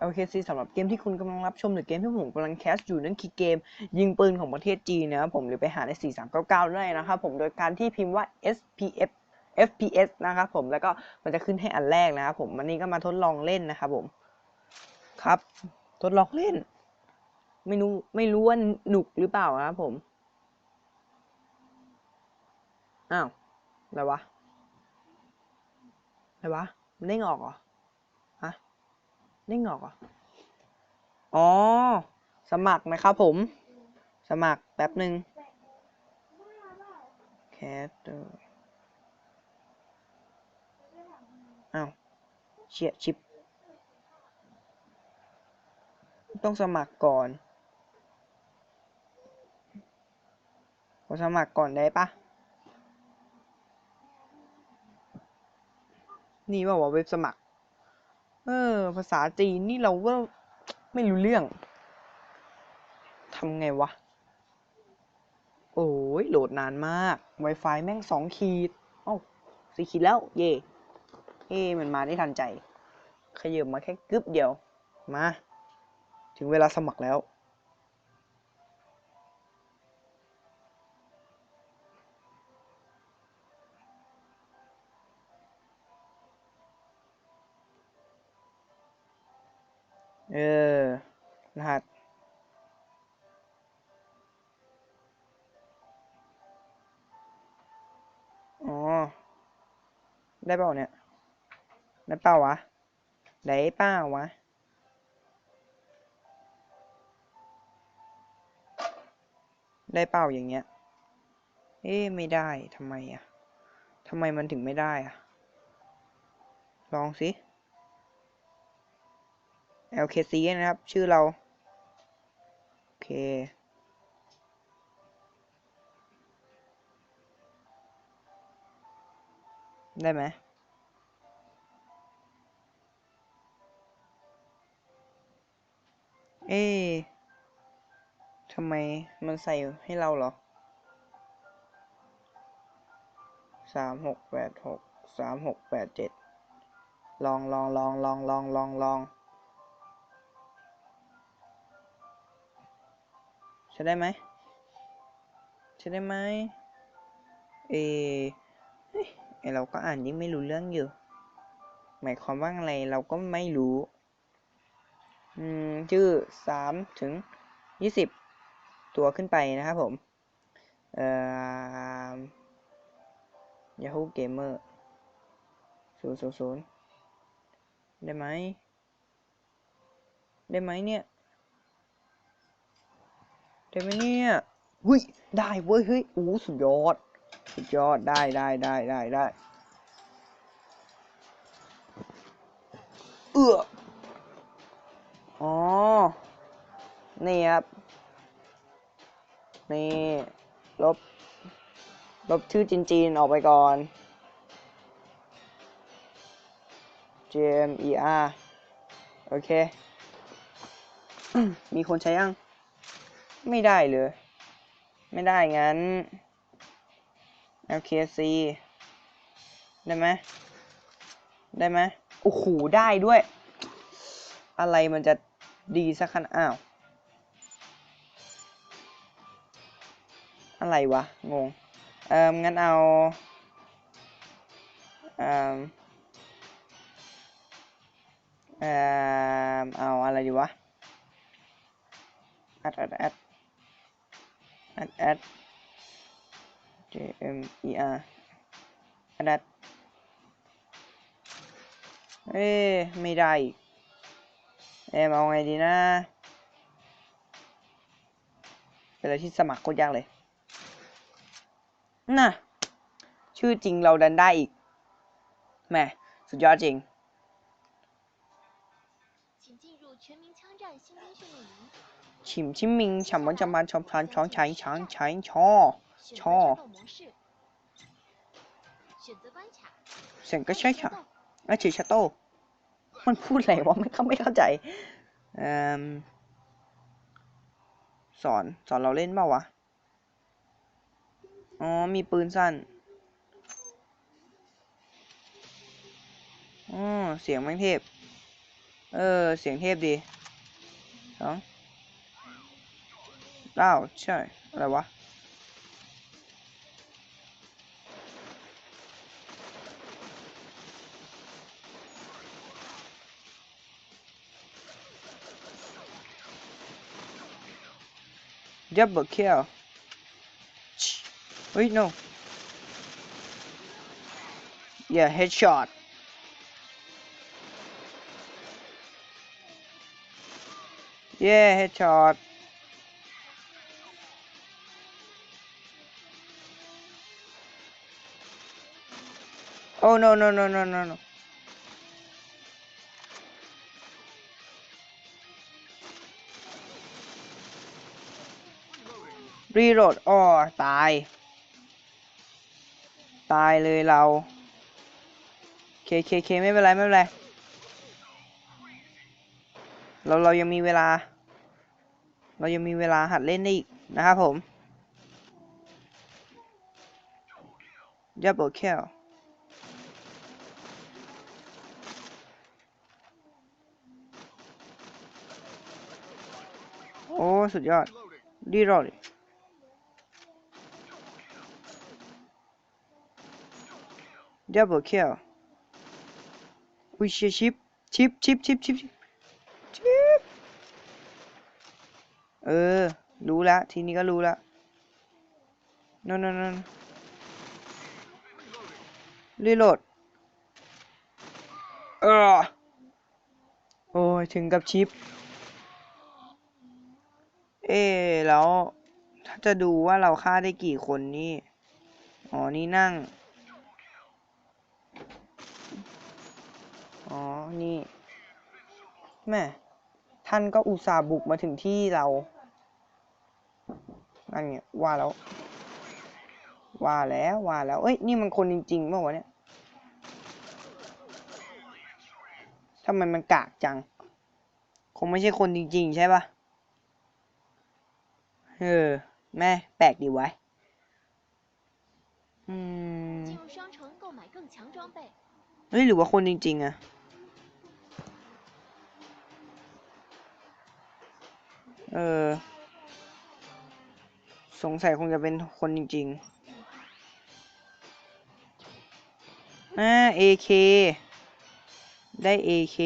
โอเคซีสำหรับเกมที่คุณกำลังรับชมหรือเกมที่ผมกำลังแคสอยู่นั่นคือเกม ยิงปืนของประเทศจีนนะครับผมหรือไปหาใน 4399 ได้นะครับผมโดยการที่พิมพ์ว่า SPF FPS นะครับผมแล้วก็มันจะขึ้นให้อันแรกนะครับผมวันนี้ก็มาทดลองเล่นนะครับผมครับ ทดลองเล่น ไม่รู้ไม่รู้ว่าหนุกหรือเปล่านะครับผมอ้าวอะไรวะอะไรวะมันเด้งออกเหรอ เด้งออกอ๋อ สมัครนะครับผม สมัครแป๊บหนึ่งแคสเตอร์อ้าวเชียชิป ต้องสมัครก่อนขอสมัครก่อนได้ปะนี่ว่าว่าเว็บสมัคร เออ ภาษาจีนนี่เราก็ไม่รู้เรื่องทำไงวะ โอ้ยโหลดนานมาก Wi-Fi แม่งสองขีด เอ้าสี่ขีดแล้ว เย่เฮ้มันมาได้ทันใจ ขยับมาแค่กึบเดียว มา ถึงเวลาสมัครแล้ว ออ รหัส อ๋อ ได้เปล่าเนี่ย ได้เปล่าวะ ได้เปล่าวะ ได้เปล่าอย่างเงี้ย เอ๊ะไม่ได้ทำไมอะทำไมมันถึงไม่ได้อะลองสิ LKC นะครับ ชื่อเรา โอเค ได้ไหมเอ๊ะทำไมมันใส่ให้เราเหรอ สามหกแปดหก สามหกแปดเจ็ด ลองลองลองลองลองลองลอง ช่ได้ไหมใช่ได้ไหมเอเฮ้ยไอเราก็อ่านยิ่งไม่รู้เรื่องอยู่ หมายความว่าอะไรเราก็ไม่รู้ อืม ชื่อสามถึงยี่สิบตัวขึ้นไปนะครับผม เอ่อ Yahoo Gamer ศูนย์ศูนย์ศูนย์ได้ไหม ได้ไหมเนี่ย ได้ไหมเนี่ยหุ้ยได้เว้ยเฮ้ยโอ้สุดยอด สุดยอดได้ได้ได้ได้ได้เอื้ออ๋อ นี่ครับ นี่ ลบ ลบชื่อจีนๆออกไปก่อน J M E R โอเค มีคนใช้ยัง ไม่ได้เลย ไม่ได้งั้น LKC ได้ไหมได้ไหมโอ้โหได้ด้วย อะไรมันจะดีสักขนาดอ้าว อะไรวะ งง เอ่องั้นเอาเอ่อเอ่อเอาอะไรดีวะแอดแอดแอด แอดแอด J M E R แอดแอดเอ้ไม่ได้อีกเอ็มเอาไงดีนะ เป็นอะไรที่สมัครโคตรยากเลย น่ะ ชื่อจริงเราดันได้อีกแหมสุดยอดจริง 请进入全民枪战新兵训练营， ชิมชิมมิงฉัมมันจะมันชอมชันช้องใช้ช้างใช้ช่อช่อเสียงก็ใช่ค่ะอาชิชาโต้มันพูดอะไรวะไม่เข้าไม่เข้าใจสอนสอนเราเล่นเปล่าวะ อ๋อ มีปืนสั้นอ๋อเสียงแม่งเทพ เออ เสียงเทพดีสอง เก้าใช่ อะไรวะ double kill เฮ้ย no yeah headshot yeah headshot Oh no no no no no no รีโหลดอ้อตาย ตายเลยเราเคเคเคไม่เป็นไรไม่เป็นไร เราเรายังมีเวลา เรายังมีเวลาหัดเล่นได้อีกนะครับผม double kill สุดยอดรีโหลด double kill อุ้ยเชียชิปชิปชิปชิปชิปชิปเออ รู้ละ ทีนี้ก็รู้ละ no no no no รีโหลด เออ โอ้ย ถึงกับชิป เอ๊แล้วถ้าจะดูว่าเราฆ่าได้กี่คนนี่ อ๋อ นี่นั่ง อ๋อ นี่ แม่ ท่านก็อุตส่าห์บุกมาถึงที่เรา นั่นไงว่าแล้ว ว่าแล้วว่าแล้ว เอ้ย นี่มันคนจริงๆเปล่าวะเนี่ยทำไมมันกากจัง คงไม่ใช่คนจริง ๆ ใช่ปะ เออ แม่แปลกดีวะ อืมเฮ้ยหรือว่าคนจริง ๆอะเออ สงสัยคงจะเป็นคนจริงๆน่า AK ได้ AK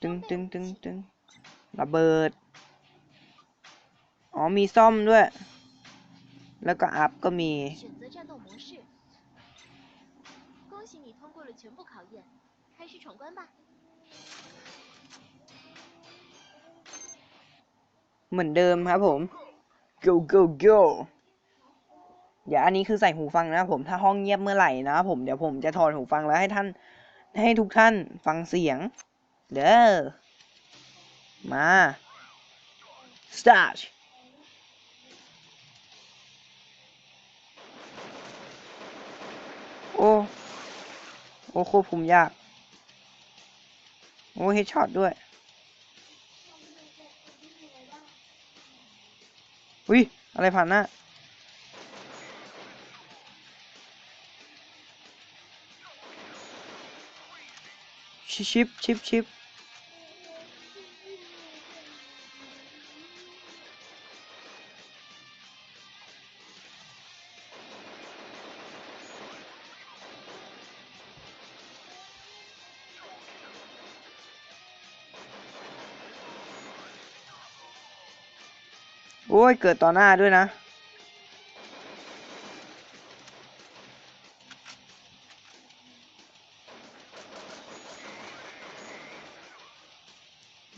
ตึงตึงตึงตึงระเบิด อ๋อมีซ่อมด้วย แล้วก็อัพก็มีเหมือนเดิมครับผม go go go เดี๋ยอันนี้คือใส่หูฟังนะผมถ้าห้องเงียบเมื่อไหร่นะผมเดี๋ยวผมจะถอดหูฟังแล้วให้ท่านให้ทุกท่านฟังเสียง เด้อมา start โอ้ควบคุมยาก โอ้เฮดช็อตด้วยอุ้ยอะไรผ่านหน้าชิชิปชิปชิป โอ้ย เกิดต่อหน้าด้วยนะ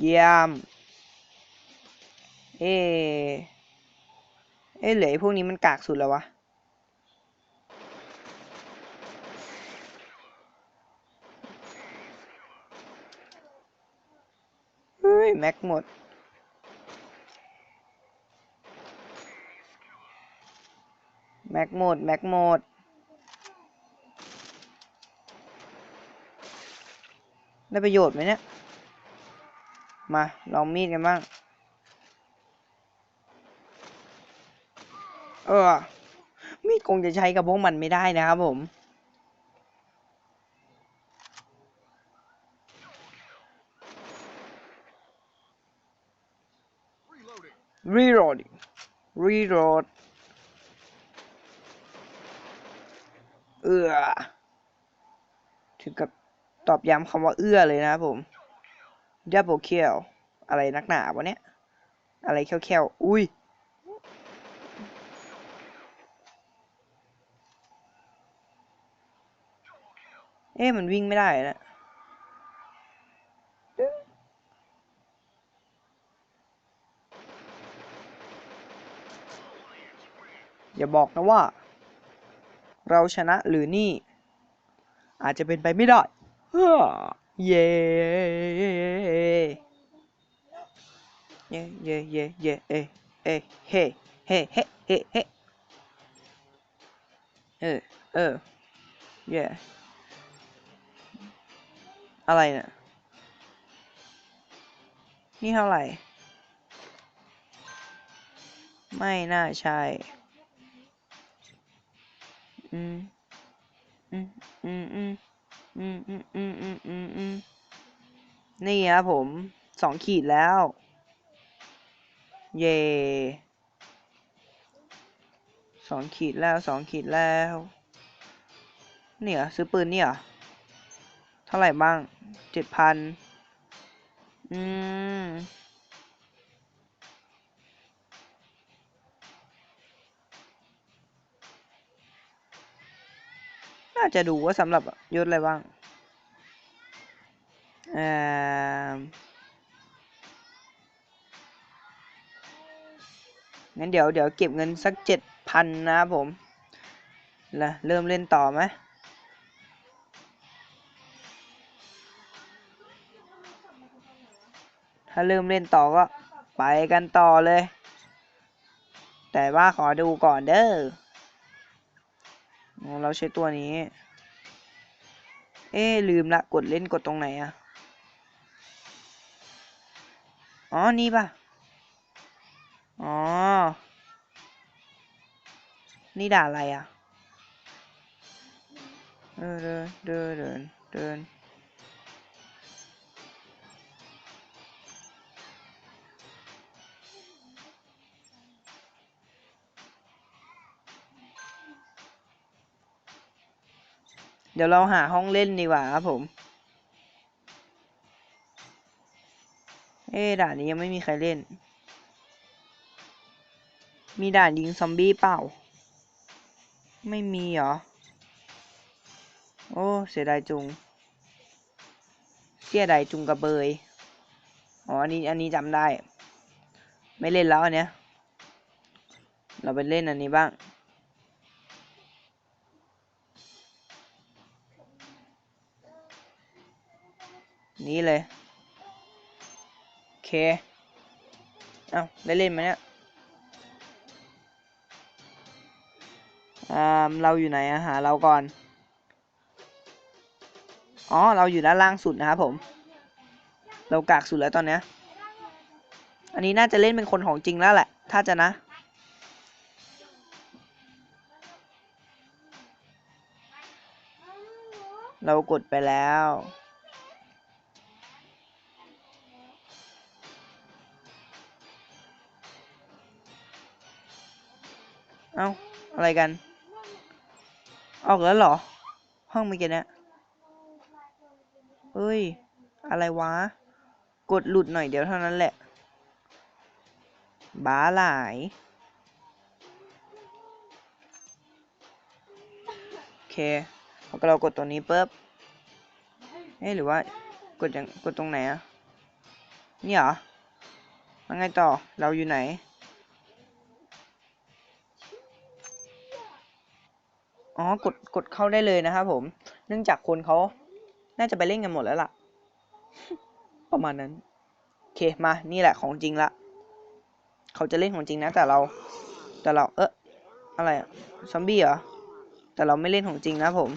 เยี่ยม เอ เอเหลือพวกนี้มันกากสุดแล้ววะ เฮ้ย แม็กหมด แม็กโหมด แม็กโหมด ได้ประโยชน์ไหมเนี่ย มา ลองมีดกันบ้าง เออ มีดคงจะใช้กับพวกมันไม่ได้นะครับผมรีโรลดรีโรลด เอื้อ ถึงกับตอบย้ำคำว่าเอื้อเลยนะครับผม double kill อะไรนักหนาวะเนี่ย อะไรแค่วๆอุ้ยเอ๊ะมันวิ่งไม่ได้นะอย่าบอกนะว่า เราชนะหรือนี่ อาจจะเป็นไปไม่ได้เฮ้เย่เย่เย่เย่เย่เอ้เอ้เฮ้เฮ้เฮ้เฮ้เฮ้เออเออเย่อะไรเนี่ยนี่เท่าไหร่ ไม่น่าใช่ อืมอืมอืมอืมอืมอืมอืมอืมอืมอืมนี่ครับผมสองขีดแล้ว เย่สองขีดแล้วสองขีดแล้ว เนี่ยซื้อปืนเนี่ยเท่าไหร่บ้างเจ็ดพันอืมาจะดูว่าสำหรับยศอะไรบ้างเอ่องั้นเดี๋ยวเดี๋ยวเก็บเงินสักเจ็ดพันนะผมล้วเริ่มเล่นต่อไหมถ้าเริ่มเล่นต่อก็ไปกันต่อเลย แต่ว่าขอดูก่อนเด้อ เราใช้ตัวนี้ เอ๊ลืมละกดเล่นกดตรงไหนอะอ๋อ นี่ปะอ๋อ นี่ด่าอะไรอะเดินเดินเดินเดิน เดี๋ยวเราหาห้องเล่นดีกว่าครับผม เอ๊ด่านนี้ยังไม่มีใครเล่น มีด่านยิงซอมบี้เปล่า ไม่มีเหรอ โอ้ เสียดายจุง เสียดายจุงกระเบย อ๋อ อันนี้ อันนี้จำได้ ไม่เล่นแล้วอันเนี้ย เราไปเล่นอันนี้บ้าง นี้เลย โอเค เอ้าได้เล่นไหมเนี่ยอ่าเราอยู่ไหนอะหาเราก่อน อ๋อ เราอยู่ด้านล่างสุดนะครับผม เรากากสุดแล้วตอนเนี้ย อันนี้น่าจะเล่นเป็นคนของจริงแล้วแหละ ถ้าจะนะเรากดไปแล้ว เอ้าอะไรกัน ออกแล้วเหรอ ห้องเมื่อกี้เนี่ยเฮ้ย อะไรวะ กดหลุดหน่อยเดียวเท่านั้นแหละ บ้าหลาย โอเคพอเรากดตัวนี้ปุ๊บเอ๊ะหรือว่ากดยังกดตรงไหนอะนี่เหรอแล้วไงต่อ เราอยู่ไหน อ๋อกดกดเข้าได้เลยนะครับผม เนื่องจากคนเขาน่าจะไปเล่นกันหมดแล้วล่ะ ประมาณนั้นโอเคมานี่แหละของจริงละเขาจะเล่นของจริงนะ แต่เรา แต่เราเอ๊ะอะไรอะซอมบี้เหรอแต่เราไม่เล่นของจริงนะผม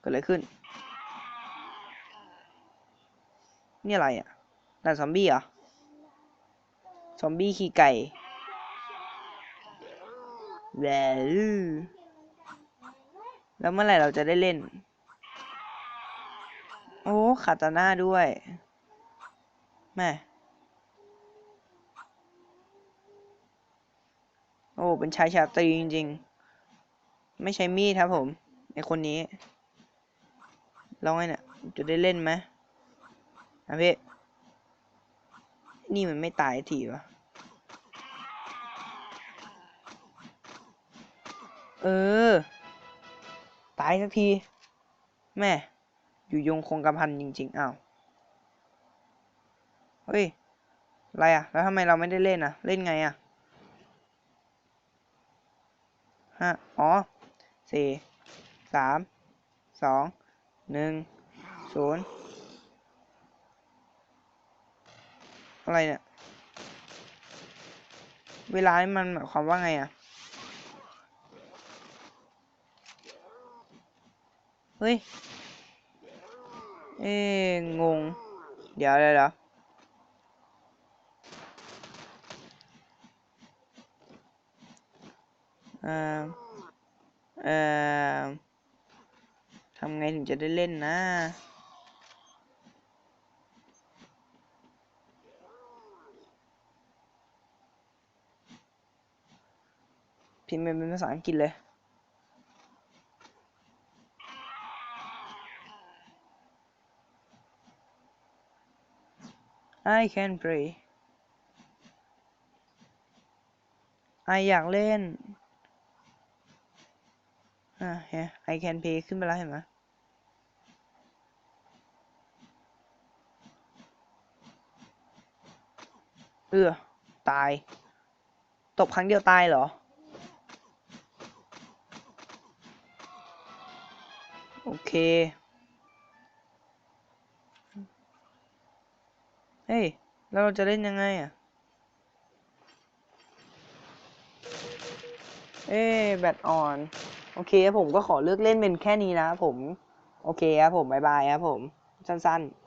เกิดอะไรขึ้น นี่อะไรอะด่านซอมบี้เหรอซอมบี้ขี่ไก่ แล้วเมื่อไหร่เราจะได้เล่น โอ้คาตาน่าด้วยแม่โอ้ เป็นชายชาตรีจริงๆ ไม่ใช่มีดครับผมไอคนนี้ลองไงเนี่ยจะได้เล่นไหมอะพี่นี่มันไม่ตายทีวะ เออ ตายสักที แม่ อยู่ยงคงกระพันจริงๆอ้าวเฮ้ยอะไรอะ แล้วทำไมเราไม่ได้เล่นอะ เล่นไงอะห้าอ๋อสี่สามสองหนึ่งศูนย์อะไรเนี่ย เวลานี่มันหมายความว่าไงอะ เฮ้ย เอ๊งงเดี๋ยวเดี๋ยวเดี๋ยวเอ่อเอ่อทำไงถึงจะได้เล่นนะพิมพ์เป็นภาษาอังกฤษเลย I can play ไออยากเล่นอะเฮ้ I can play ขึ้นไปแล้วเห็นไหมเออตาย ตบครั้งเดียวตายเหรอ โอเค เฮ้ย แล้วเราจะเล่นยังไงอะ เอ้แบตออน โอเคครับผมก็ขอเลือกเล่นเป็นแค่นี้นะผม โอเคครับผมบายบายครับผม สั้นๆ